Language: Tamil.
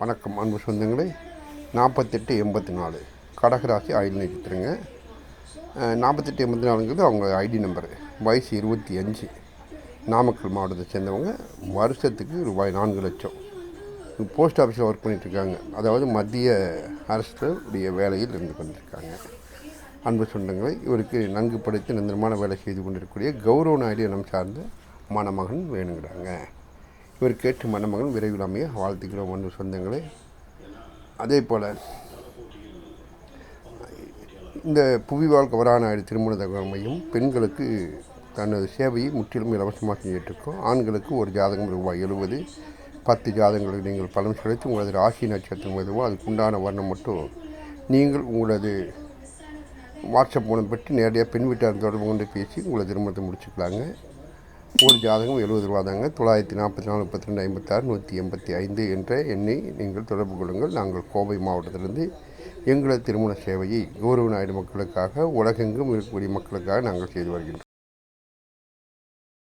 வணக்கம் அன்பு சொந்தங்களே. நாற்பத்தெட்டு எண்பத்தி நாலு கடகராசி ஐடி நட்சத்திரங்க. நாற்பத்தெட்டு எண்பத்தி நாலுங்கிறது அவங்க ஐடி நம்பரு. வயசு இருபத்தி அஞ்சு. நாமக்கல் மாவட்டத்தை சேர்ந்தவங்க. வருஷத்துக்கு ரூபாய் நான்கு லட்சம். போஸ்ட் ஆஃபீஸில் ஒர்க் பண்ணிகிட்ருக்காங்க அதாவது மத்திய அரசுடைய வேலையில் இருந்து கொண்டிருக்காங்க. அன்பு சொந்தங்களை இவருக்கு நன்கு படித்து நிரந்தரமான வேலை செய்து கொண்டிருக்கக்கூடிய கௌரவ நாயுடு இனம் சார்ந்த மணமகன் வேணுங்கிறாங்க. இவர் கேட்டு மணமகன் விரைவில் அமைய வாழ்த்துக்கிறோம் அன்பு சொந்தங்களே. அதே போல் இந்த புவிவாழ் வரான திருமண தகவல் மையம் பெண்களுக்கு தனது சேவையை முற்றிலும் இலவசமாக செஞ்சிட்ருக்கோம் ஆண்களுக்கு ஒரு ஜாதகம் ரூபாய் எழுபது பத்து ஜாதகங்களுக்கு நீங்கள் பலன் செலுத்தி உங்களது ராசி நட்சத்திரம் எதுவோ அதுக்குண்டான வர்ணம் மட்டும் நீங்கள் உங்களது வாட்ஸ்அப் மூலம் பெற்று நேரடியாக பெண் வீட்டார் தொடர்பு கொண்டு பேசி உங்களை திருமணத்தை முடிச்சுக்கலாங்க. ஒரு ஜாதகம் எழுபது ரூபா தாங்க. தொள்ளாயிரத்தி நாற்பத்தி நாலு முப்பத்தி ரெண்டு ஐம்பத்தாறு நூற்றி எண்பத்தி ஐந்து என்ற எண்ணை நீங்கள் தொடர்பு கொள்ளுங்கள். நாங்கள் கோவை மாவட்டத்திலிருந்து எங்களது திருமண சேவையை கௌரவ நாயுடு மக்களுக்காக உலகெங்கும் இருக்கக்கூடிய மக்களுக்காக நாங்கள் செய்து வருகின்றோம்.